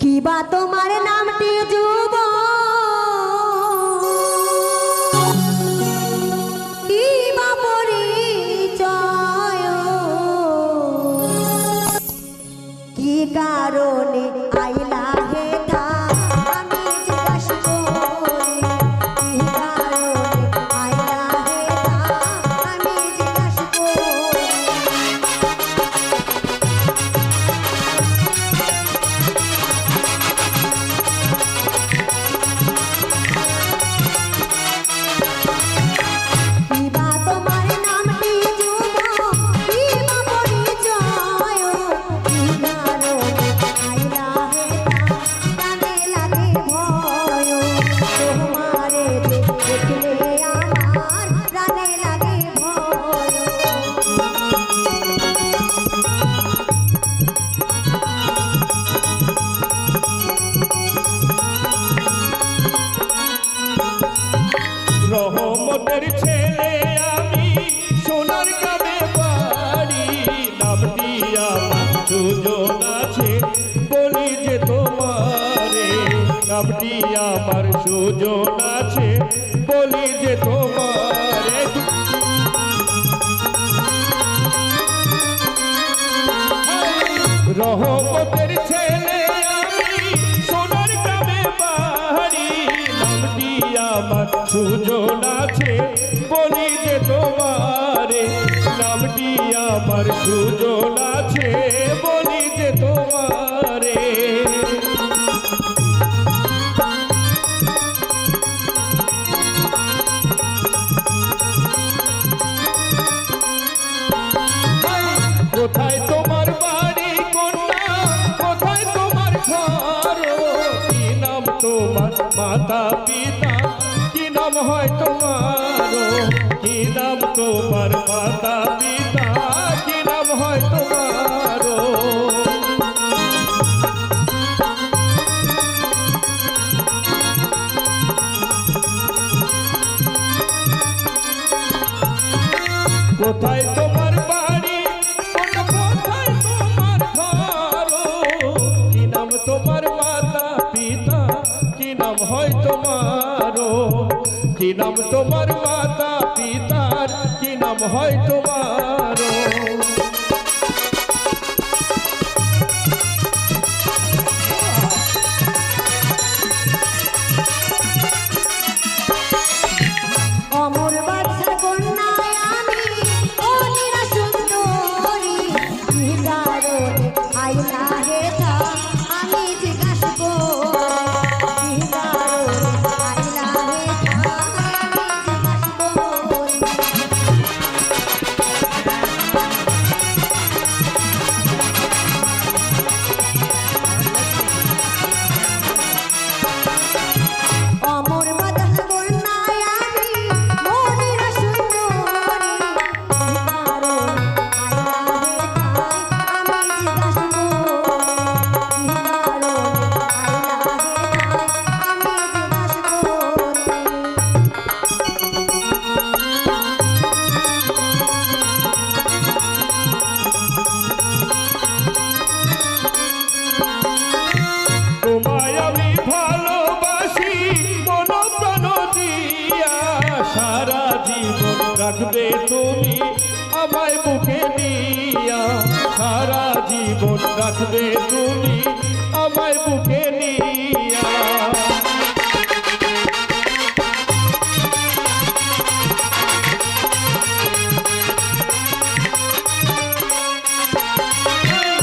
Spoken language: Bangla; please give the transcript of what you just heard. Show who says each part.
Speaker 1: কিবা তোমার নামটি যুব
Speaker 2: আমার আছে, বলি যে তোমারে নামটি আমার সুজন আছে, বলি যে তোমারে। রহমতের ছেলে আমি, সোনার গ্রামে বাড়ি নামটি আমার সুজন আছে, বলি যে তোমারে। আমার সুজন আছে বলি যে তোমারে। কোথায় তোমার বাড়ি কন্যা কোথায় তোমার ঘর? কি নাম তোমার মাতা পিতা? কি নাম হয় তোমার? কি নাম তোমার কোথায় তোমার বাড়ি কোথায় তোমার ঘর। কি নাম তোমার মাতা পিতা? হয় তোমার? তোমার মাতা পিতার? কি নাম হয় তোমার? রাখবে তুমি আমায় বুকে নিয়া সারা জীবন রাখবে তুমি আমায় বুকে